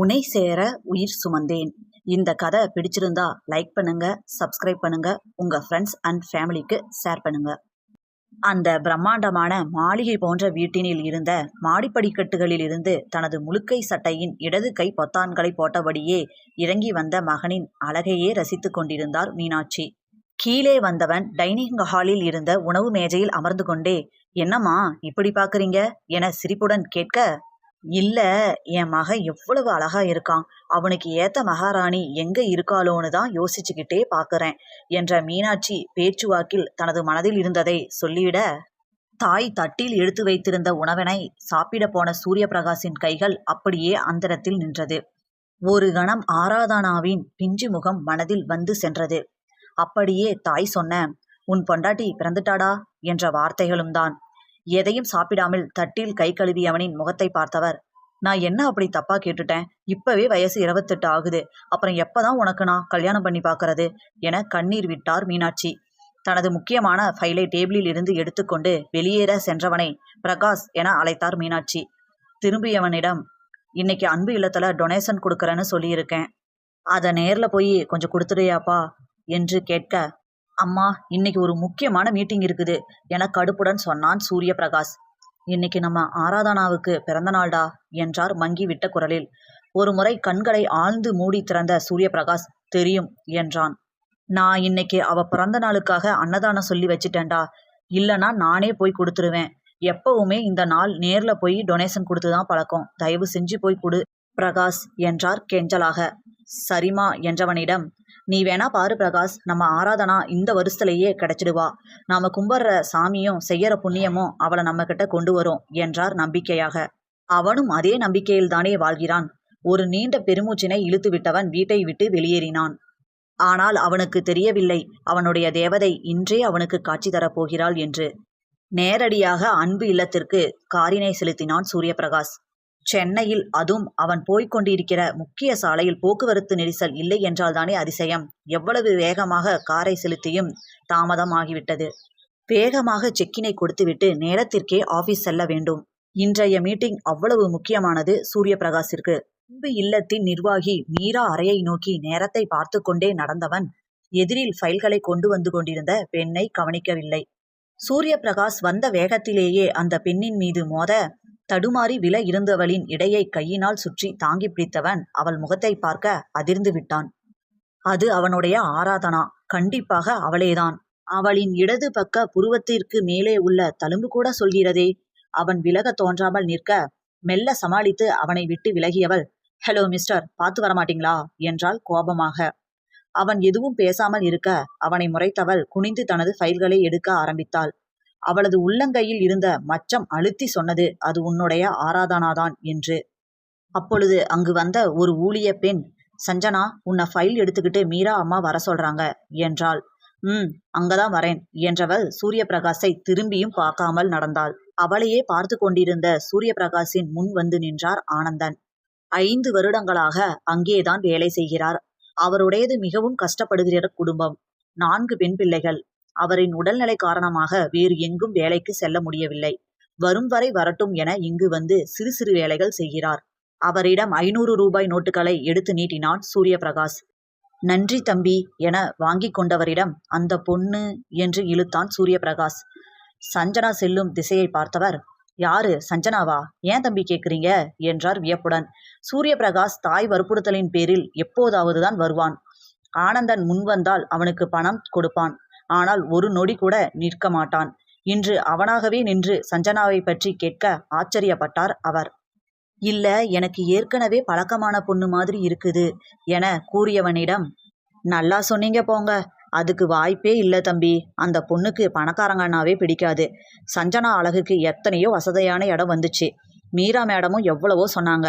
உனை சேர உயிர் சுமந்தேன். இந்த கதை பிடிச்சிருந்தா லைக் பண்ணுங்க சப்ஸ்கிரைப் பண்ணுங்க உங்க ஃப்ரெண்ட்ஸ் அண்ட் ஃபேமிலிக்கு ஷேர் பண்ணுங்க. அந்த பிரம்மாண்டமான மாளிகை போன்ற வீட்டினில் இருந்த மாடிப்படிக்கட்டுகளில் இருந்து தனது முழுக்கை சட்டையின் இடது கை பொத்தான்களை போட்டபடியே இறங்கி வந்த மகனின் அழகையே ரசித்துக் கொண்டிருந்தார் மீனாட்சி. கீழே வந்தவன் டைனிங் ஹாலில் இருந்த உணவு மேஜையில் அமர்ந்து கொண்டே என்னம்மா இப்படி பார்க்குறீங்க? என சிரிப்புடன் கேட்க இல்ல என் மகன் எவ்வளவு அழகா இருக்கான். அவனுக்கு ஏத்த மகாராணி எங்க இருக்காளோன்னு தான் யோசிச்சுக்கிட்டே பார்க்கறேன் என்ற மீனாட்சி பேச்சுவாக்கில் தனது மனதில் இருந்ததை சொல்லிவிட தாய் தட்டில் எடுத்து வைத்திருந்த உணவினை சாப்பிட போன சூரிய பிரகாஷின் கைகள் அப்படியே அந்தரத்தில் நின்றது. ஒரு கணம் ஆராதனாவின் பிஞ்சு முகம் மனதில் வந்து சென்றது. அப்படியே தாய் சொன்ன உன் பொண்டாட்டி பிறந்துட்டாடா? என்ற வார்த்தைகளும் தான். எதையும் சாப்பிடாமல் தட்டில் கை கழுவியவனின் முகத்தை பார்த்தவர் நான் என்ன அப்படி தப்பா கேட்டுட்டேன்? இப்பவே வயசு இருபத்தெட்டு ஆகுது. அப்புறம் எப்பதான் உனக்கு நான் கல்யாணம் பண்ணி பார்க்கறது? என கண்ணீர் விட்டார் மீனாட்சி. தனது முக்கியமான ஃபைலை டேபிளில் இருந்து எடுத்துக்கொண்டு வெளியேற சென்றவனை பிரகாஷ் என அழைத்தார் மீனாட்சி. திரும்பியவனிடம் இன்னைக்கு அன்பு இல்லத்துல டொனேஷன் கொடுக்கறேன்னு சொல்லியிருக்கேன். அதை நேர்ல போய் கொஞ்சம் கொடுத்துறியாப்பா என்று கேட்க அம்மா இன்னைக்கு ஒரு முக்கியமான மீட்டிங் இருக்குது. என கடுப்புடன் சொன்னான் சூரிய பிரகாஷ் இன்னைக்கு நம்ம ஆராதனாவுக்கு பிறந்த நாள்டா என்றார் மங்கி விட்ட குரலில். ஒரு முறை கண்களை ஆழ்ந்து மூடி திறந்த சூரிய பிரகாஷ் தெரியும் என்றான். நான் இன்னைக்கு அவ பிறந்த நாளுக்காக அன்னதானம் சொல்லி வச்சிட்டேன்டா. இல்லனா நானே போய் கொடுத்துருவேன். எப்பவுமே இந்த நாள் நேர்ல போய் டொனேஷன் கொடுத்து தான் பழக்கம். தயவு செஞ்சு போய் கொடு பிரகாஷ் என்றார் கெஞ்சலாக. சரிமா என்றவனிடம் நீ வேணா பாரு பிரகாஷ் நம்ம ஆராதனா இந்த வருஷத்துலயே கிடைச்சிடுவா. நாம கும்பிட்ற சாமியும் செய்யற புண்ணியமும் அவளை நம்ம கிட்ட கொண்டு வரும் என்றார் நம்பிக்கையாக. அவனும் அதே நம்பிக்கையில் தானே வாழ்கிறான். ஒரு நீண்ட பெருமூச்சினை இழுத்து விட்டவன் வீட்டை விட்டு வெளியேறினான். ஆனால் அவனுக்கு தெரியவில்லை அவனுடைய தேவதை இன்றே அவனுக்கு காட்சி தரப்போகிறாள் என்று. நேரடியாக அன்பு இல்லத்திற்கு காரினை செலுத்தினான் சூரியபிரகாஷ். சென்னையில் அதுவும் அவன் போய்க் கொண்டிருக்கிற முக்கிய சாலையில் போக்குவரத்து நெரிசல் இல்லை என்றால்தானே அதிசயம். எவ்வளவு வேகமாக காரை செலுத்தியும் தாமதமாகிவிட்டது வேகமாக செக்கினை கொடுத்துவிட்டு நேரத்திற்கே ஆபீஸ் செல்ல வேண்டும். இன்றைய மீட்டிங் அவ்வளவு முக்கியமானது சூரிய பிரகாஷிற்கு இல்லத்தின் நிர்வாகி மீரா அறையை நோக்கி நேரத்தை பார்த்து கொண்டே நடந்தவன் எதிரில் ஃபைல்களை கொண்டு வந்து கொண்டிருந்த பெண்ணை கவனிக்கவில்லை. சூரிய பிரகாஷ் வந்த வேகத்திலேயே அந்த பெண்ணின் மீது மோத தடுமாறி விழ இருந்தவளின் இடையை கையினால் சுற்றி தாங்கி பிடித்தவன் அவள் முகத்தை பார்க்க அதிர்ந்து விட்டான். அது அவனுடைய ஆராதனா. கண்டிப்பாக அவளேதான். அவளின் இடது பக்க புருவத்திற்கு மேலே உள்ள தழும்பு கூட சொல்கிறதே. அவன் விலக தோன்றாமல் நிற்க மெல்ல சமாளித்து அவனை விட்டு விலகியவள் ஹலோ மிஸ்டர் பார்த்து வரமாட்டீங்களா? என்றாள் கோபமாக. அவன் எதுவும் பேசாமல் இருக்க அவனை முறைத்தவள் குனிந்து தனது ஃபைல்களை எடுக்க ஆரம்பித்தாள். அவளது உள்ளங்கையில் இருந்த மச்சம் அழுத்தி சொன்னது அது உன்னுடைய ஆராதனாதான் என்று. அப்பொழுது அங்கு வந்த ஒரு ஊழிய பெண் சஞ்சனா உன்னை ஃபைல் எடுத்துக்கிட்டு மீரா அம்மா வர சொல்றாங்க என்றாள். ம் அங்கதான் வரேன் என்றவள் சூரிய பிரகாஷை திரும்பியும் பார்க்காமல் நடந்தாள். அவளையே பார்த்து கொண்டிருந்த சூரிய பிரகாஷின் முன் வந்து நின்றார் ஆனந்தன். ஐந்து வருடங்களாக அங்கேதான் வேலை செய்கிறார். அவருடையது மிகவும் கஷ்டப்படுகிற குடும்பம். நான்கு பெண் பிள்ளைகள். அவரின் உடல்நிலை காரணமாக வேறு எங்கும் வேலைக்கு செல்ல முடியவில்லை. வரும் வரை வரட்டும் என இங்கு வந்து சிறு சிறு வேலைகள் செய்கிறார். அவரிடம் ஐநூறு ரூபாய் நோட்டுகளை எடுத்து நீட்டினான் சூரிய பிரகாஷ் நன்றி தம்பி என வாங்கி கொண்டவரிடம் அந்த பொண்ணு என்று இழுத்தான் சூரிய பிரகாஷ் சஞ்சனா செல்லும் திசையை பார்த்தவர் யாரு? சஞ்சனாவா? ஏன் தம்பி கேக்குறீங்க? என்றார் வியப்புடன். சூரிய பிரகாஷ் தாய் வற்புறுத்தலின் பேரில் எப்போதாவதுதான் வருவான். ஆனந்தன் முன்வந்தால் அவனுக்கு பணம் கொடுப்பான். ஆனால் ஒரு நொடி கூட நிற்க மாட்டான். இன்று அவனாகவே நின்று சஞ்சனாவை பற்றி கேட்க ஆச்சரியப்பட்டார் அவர். இல்ல எனக்கு ஏற்கனவே பழக்கமான பொண்ணு மாதிரி இருக்குது என கூறியவனிடம் நல்லா சொன்னீங்க போங்க. அதுக்கு வாய்ப்பே இல்லை தம்பி. அந்த பொண்ணுக்கு பணக்காரங்கன்னாவே பிடிக்காது. சஞ்சனா அழகுக்கு எத்தனையோ வசதியான இடம் வந்துச்சு. மீரா மேடமும் எவ்வளவோ சொன்னாங்க.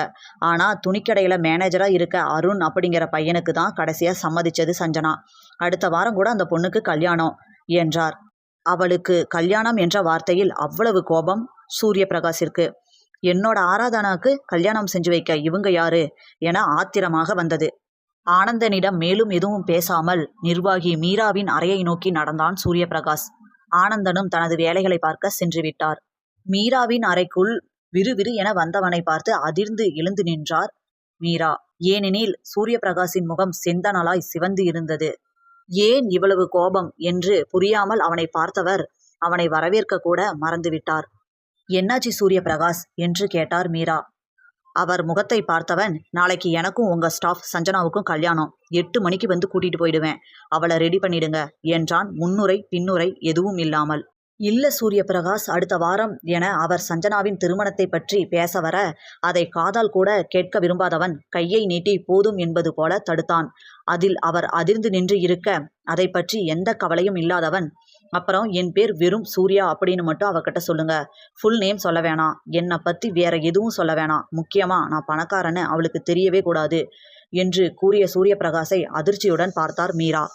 ஆனால் துணிக்கடையில் மேனேஜராக இருக்க அருண் அப்படிங்கிற பையனுக்கு தான் கடைசியாக சம்மதிச்சது சஞ்சனா. அடுத்த வாரம் கூட அந்த பொண்ணுக்கு கல்யாணம் என்றார். அவளுக்கு கல்யாணம் என்ற வார்த்தையில் அவ்வளவு கோபம் சூரிய பிரகாஷிற்கு என்னோட ஆராதனாக்கு கல்யாணம் செஞ்சு வைக்க இவங்க யாரு? என ஆத்திரமாக வந்தது. ஆனந்தனிடம் மேலும் எதுவும் பேசாமல் நிர்வாகி மீராவின் அறையை நோக்கி நடந்தான் சூரியபிரகாஷ். ஆனந்தனும் தனது வேலைகளை பார்க்க சென்று விட்டார் மீராவின் அறைக்குள் விறுவிறு என வந்தவனை பார்த்து அதிர்ந்து எழுந்து நின்றார் மீரா. ஏனெனில் சூரியபிரகாஷின் முகம் செந்தனலாய் சிவந்து இருந்தது. ஏன் இவ்வளவு கோபம் என்று புரியாமல் அவனை பார்த்தவர் அவனை வரவேற்க கூட மறந்துவிட்டார். என்னாச்சு சூரியபிரகாஷ்? என்று கேட்டார் மீரா. அவர் முகத்தை பார்த்தவன் நாளைக்கு எனக்கும் உங்க ஸ்டாஃப் சஞ்சனாவுக்கும் கல்யாணம். எட்டு மணிக்கு வந்து கூட்டிட்டு போயிடுவேன். அவளை ரெடி பண்ணிடுங்க என்றான். முன்னுரை பின்னுரை எதுவும் இல்லாமல். இல்ல சூரியபிரகாஷ் அடுத்த வாரம் என அவர் சஞ்சனாவின் திருமணத்தை பற்றி பேச வர அதை காதால் கூட கேட்க விரும்பாதவன் கையை நீட்டி போதும் என்பது போல தடுத்தான். அதில் அவர் அதிர்ந்து நின்று இருக்க அதை பற்றி எந்த கவலையும் இல்லாதவன். அப்புறம் என் பேர் வெறும் சூர்யா அப்படின்னு மட்டும் அவகிட்ட சொல்லுங்க. ஃபுல் நேம் சொல்ல வேணாம். என்னை பத்தி வேற எதுவும் சொல்ல வேணாம். முக்கியமா நான் பணக்காரன்னு அவளுக்கு தெரியவே கூடாது என்று கூறிய சூரியபிரகாஷை அதிர்ச்சியுடன் பார்த்தார் மீரா.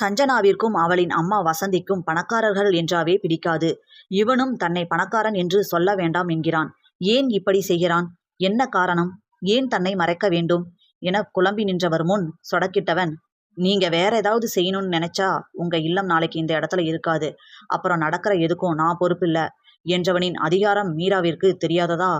சஞ்சனாவிற்கும் அவளின் அம்மா வசந்திக்கும் பணக்காரர்கள் என்றாவே பிடிக்காது. இவனும் தன்னை பணக்காரன் என்று சொல்ல வேண்டாம் என்கிறான். ஏன் இப்படி செய்கிறான்? என்ன காரணம்? ஏன் தன்னை மறைக்க வேண்டும்? என குழம்பி நின்றவர் முன் சொடக்கிட்டவன் நீங்க வேற ஏதாவது செய்யணும்னு நினைச்சா உங்க இல்லம் நாளைக்கு இந்த இடத்துல இருக்காது. அப்புறம் நடக்கிற எதுக்கும் நான் பொறுப்பில்லை. என்றவனின் அதிகாரம் மீராவிற்கு தெரியாததா?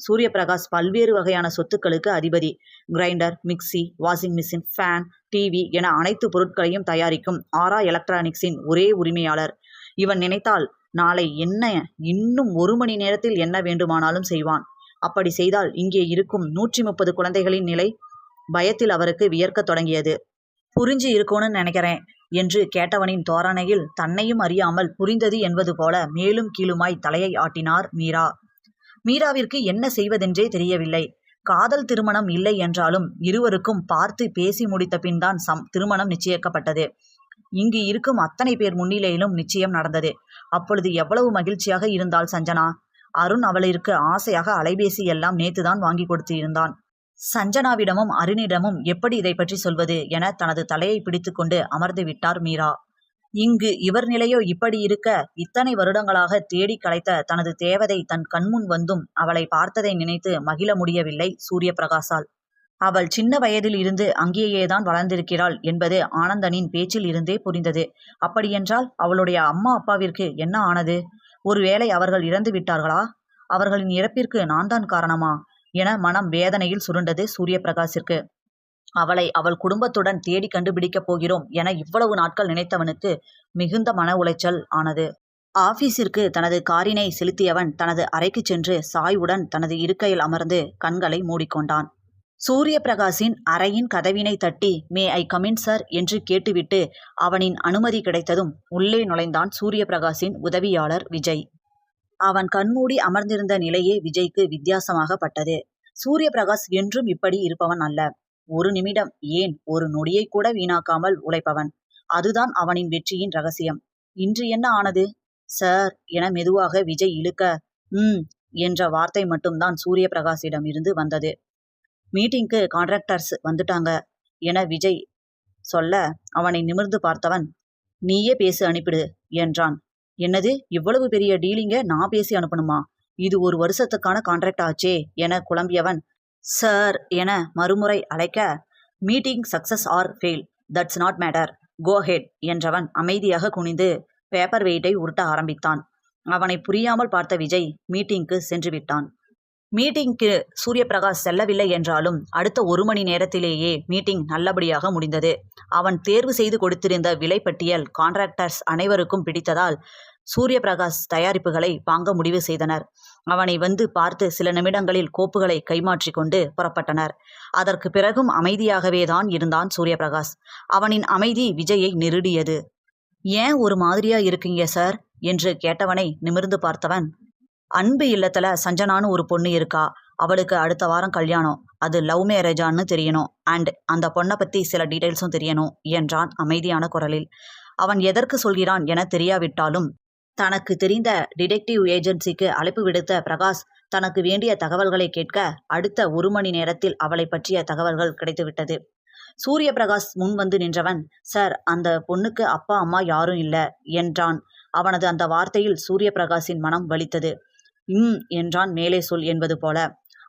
சூரிய பிரகாஷ் பல்வேறு வகையான சொத்துக்களுக்கு அதிபதி. Grinder mixie washing machine fan TV என அனைத்து பொருட்களையும் தயாரிக்கும் ஆரா எலக்ட்ரானிக்ஸின் ஒரே உரிமையாளர். இவன் நினைத்தால் நாளை என்ன இன்னும் ஒரு மணி நேரத்தில் என்ன வேண்டுமானாலும் செய்வான். அப்படி செய்தால் இங்கே இருக்கும் நூற்றி முப்பது குழந்தைகளின் நிலை பயத்தில் அவருக்கு வியர்க்கத் தொடங்கியது. புரிஞ்சு இருக்கும்னு நினைக்கிறேன் என்று கேட்டவனின் தோரணையில் தன்னையும் அறியாமல் புரிந்தது என்பது போல மேலும் கீழுமாய் தலையை ஆட்டினார் மீரா. மீராவிற்கு என்ன செய்வதென்றே தெரியவில்லை. காதல் திருமணம் இல்லை என்றாலும் இருவருக்கும் பார்த்து பேசி முடித்த பின்தான் சம் திருமணம் நிச்சயிக்கப்பட்டது. இங்கு இருக்கும் அத்தனை பேர் முன்னிலையிலும் நிச்சயம் நடந்தது. அப்பொழுது எவ்வளவு மகிழ்ச்சியாக இருந்தாள் சஞ்சனா? அருண் அவளிற்கு ஆசையாக அலைபேசி எல்லாம் நேத்துதான் வாங்கி கொடுத்து இருந்தான் சஞ்சனாவிடமும் அருணிடமும் எப்படி இதை பற்றி சொல்வது என தனது தலையை பிடித்துக்கொண்டு அமர்ந்து விட்டார் மீரா. இங்கு இவர் நிலையோ இப்படி இருக்க இத்தனை வருடங்களாக தேடி கலைத்த தனது தேவதை தன் கண்முன் வந்தும் அவளை பார்த்ததை நினைத்து மகிழ முடியவில்லை சூரியபிரகாசால் அவள் சின்ன வயதில் இருந்து அங்கேயேதான் வளர்ந்திருக்கிறாள் என்பது ஆனந்தனின் பேச்சில் இருந்தே புரிந்தது. அப்படியென்றால் அவளுடைய அம்மா அப்பாவிற்கு என்ன ஆனது? ஒருவேளை அவர்கள் இறந்து விட்டார்களா? அவர்களின் இறப்பிற்கு நான் தான் காரணமா? என மனம் வேதனையில் சுருண்டது சூரியபிரகாசிற்கு அவளை அவள் குடும்பத்துடன் தேடி கண்டுபிடிக்கப் போகிறோம் என இவ்வளவு நாட்கள் நினைத்தவனுக்கு மிகுந்த மன உளைச்சல் ஆனது. ஆபீஸிற்கு தனது காரினை செலுத்தியவன் தனது அறைக்கு சென்று சாய்வுடன் தனது இருக்கையில் அமர்ந்து கண்களை மூடிக்கொண்டான். சூரிய பிரகாஷின் அறையின் கதவினை தட்டி மே ஐ கமின் சார் என்று கேட்டுவிட்டு அவனின் அனுமதி கிடைத்ததும் உள்ளே நுழைந்தான் சூரிய பிரகாஷின் உதவியாளர் விஜய். அவன் கண்மூடி அமர்ந்திருந்த நிலையே விஜய்க்கு வித்தியாசமாக பட்டது சூரிய பிரகாஷ் என்றும் இப்படி இருப்பவன் அல்ல. ஒரு நிமிடம். ஏன்? ஒரு நொடியை கூட வீணாக்காமல் உழைப்பவன். அதுதான் அவனின் வெற்றியின் ரகசியம். இன்று என்ன ஆனது? சார் என மெதுவாக விஜய் இழுக்க ம் என்ற வார்த்தை மட்டும்தான் சூரிய பிரகாஷிடம் இருந்து வந்தது. மீட்டிங்க்கு கான்ட்ராக்டர்ஸ் வந்துட்டாங்க என விஜய் சொல்ல அவனை நிமிர்ந்து பார்த்தவன் நீயே பேசி அனுப்பிடு என்றான். என்னது? இவ்வளவு பெரிய டீலிங்க? நான் பேசி அனுப்பணுமா? இது ஒரு வருஷத்துக்கான கான்ட்ராக்ட் ஆச்சே என குழம்பியவன் சார் என மறுமுறை அழைக்க meeting success or fail that's not matter go head என்றவன் அமைதியாக குனிந்து பேப்பர் வெயிட்டை உருட்ட ஆரம்பித்தான். அவனை புரியாமல் பார்த்த விஜய் மீட்டிங்க்கு சென்று விட்டான். மீட்டிங்க்கு சூரியபிரகாஷ் செல்லவில்லை என்றாலும் அடுத்த ஒரு மணி நேரத்திலேயே மீட்டிங் நல்லபடியாக முடிந்தது. அவன் தேர்வு செய்து கொடுத்திருந்த விலைப்பட்டியல் கான்ட்ராக்டர்ஸ் அனைவருக்கும் பிடித்ததால் சூரியபிரகாஷ் தயாரிப்புகளை வாங்க முடிவு செய்தனர். அவனை வந்து பார்த்து சில நிமிடங்களில் கோப்புகளை கைமாற்றி கொண்டு புறப்பட்டனர். அதற்கு பிறகும் அமைதியாகவே தான் இருந்தான் சூரியபிரகாஷ். அவனின் அமைதி விஜயை நெருடியது. ஏன் ஒரு மாதிரியா இருக்கீங்க சார்? என்று கேட்டவனை நிமிர்ந்து பார்த்தவன் அன்பு இல்லத்துல சஞ்சனான்னு ஒரு பொண்ணு இருக்கா. அவளுக்கு அடுத்த வாரம் கல்யாணம். அது லவ் மேரேஜான்னு தெரியணும். அண்ட் அந்த பொண்ணை பத்தி சில டீடைல்ஸும் தெரியணும் என்றான் அமைதியான குரலில். அவன் எதற்கு சொல்கிறான் என தெரியாவிட்டாலும் தனக்கு தெரிந்த டிடெக்டிவ் ஏஜென்சிக்கு அழைப்பு விடுத்த பிரகாஷ் தனக்கு வேண்டிய தகவல்களை கேட்க அடுத்த ஒரு மணி நேரத்தில் அவளை பற்றிய தகவல்கள் கிடைத்துவிட்டது. சூரிய பிரகாஷ் முன் வந்து நின்றவன் சார் அந்த பொண்ணுக்கு அப்பா அம்மா யாரும் இல்லை என்றான். அவனது அந்த வார்த்தையில் சூரிய பிரகாஷின் மனம் வலித்தது. ம் என்றான் மேலே சொல் என்பது போல.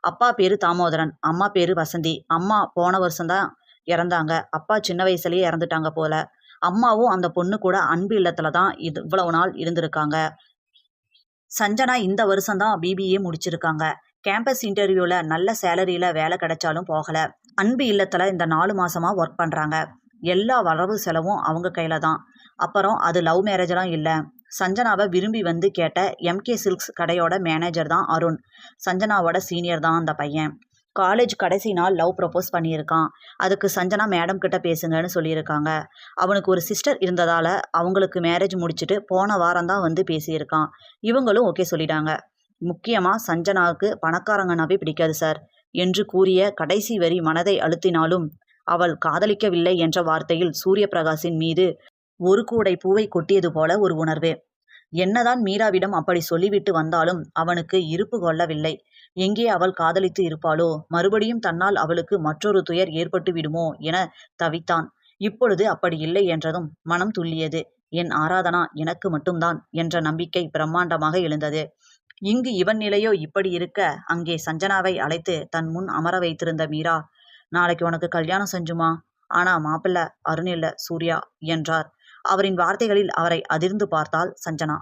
அப்பா பேரு தாமோதரன் அம்மா பேரு வசந்தி அம்மா போன வருஷம்தான் இறந்தாங்க அப்பா சின்ன வயசுலயே இறந்துட்டாங்க போல. அம்மாவும் அந்த பொண்ணு கூட அன்பு இல்லத்துல தான் இது இவ்வளவு நாள் இருந்திருக்காங்க. சஞ்சனா இந்த வருஷம்தான் பிபிஏ முடிச்சிருக்காங்க. கேம்பஸ் இன்டர்வியூவில் நல்ல சேலரியில் வேலை கிடைச்சாலும் போகலை. அன்பு இல்லத்தில் இந்த நாலு மாதமாக ஒர்க் பண்ணுறாங்க எல்லா வரவு செலவும் அவங்க கையில் தான். அப்புறம் அது லவ் மேரேஜெலாம் இல்லை. சஞ்சனாவை விரும்பி வந்து கேட்ட எம்கே சில்க்ஸ் கடையோட மேனேஜர் தான் அருண். சஞ்சனாவோட சீனியர் தான் அந்த பையன். காலேஜ் கடைசி நாள் லவ் ப்ரப்போஸ் பண்ணியிருக்கான். அதுக்கு சஞ்சனா மேடம் கிட்ட பேசுங்கன்னு சொல்லியிருக்காங்க. அவனுக்கு ஒரு சிஸ்டர் இருந்ததால் அவங்களுக்கு மேரேஜ் முடிச்சுட்டு போன வாரம் தான் வந்து பேசியிருக்கான். இவங்களும் ஓகே சொல்லிட்டாங்க. முக்கியமாக சஞ்சனாவுக்கு பணக்காரங்கனாவே பிடிக்காது சார் என்று கூறிய கடைசி வரி மனதை அழுத்தினாலும் அவள் காதலிக்கவில்லை என்ற வார்த்தையில் சூரிய பிரகாஷின் மீது ஒரு கூடை பூவை கொட்டியது போல ஒரு உணர்வு. என்னதான் மீராவிடம் அப்படி சொல்லிவிட்டு வந்தாலும் அவனுக்கு இருப்பு கொள்ளவில்லை. எங்கே அவள் காதலித்து இருப்பாளோ மறுபடியும் தன்னால் அவளுக்கு மற்றொரு துயர் ஏற்பட்டு விடுமோ என தவித்தான். இப்பொழுது அப்படி இல்லை என்றதும் மனம் துள்ளியது. என் ஆராதனா எனக்கு மட்டும்தான் என்ற நம்பிக்கை பிரம்மாண்டமாக எழுந்தது. இங்கு இவன் நிலையோ இப்படி இருக்க அங்கே சஞ்சனாவை அழைத்து தன் முன் அமர வைத்திருந்த மீரா நாளைக்கு உனக்கு கல்யாணம் செஞ்சுமா? ஆனா மாப்பிள்ள அருணில்ல சூர்யா என்றார். அவரின் வார்த்தைகளில் அவரை அதிர்ந்து பார்த்தாள் சஞ்சனா.